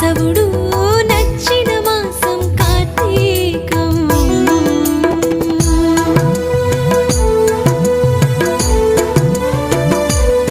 కేశవుడు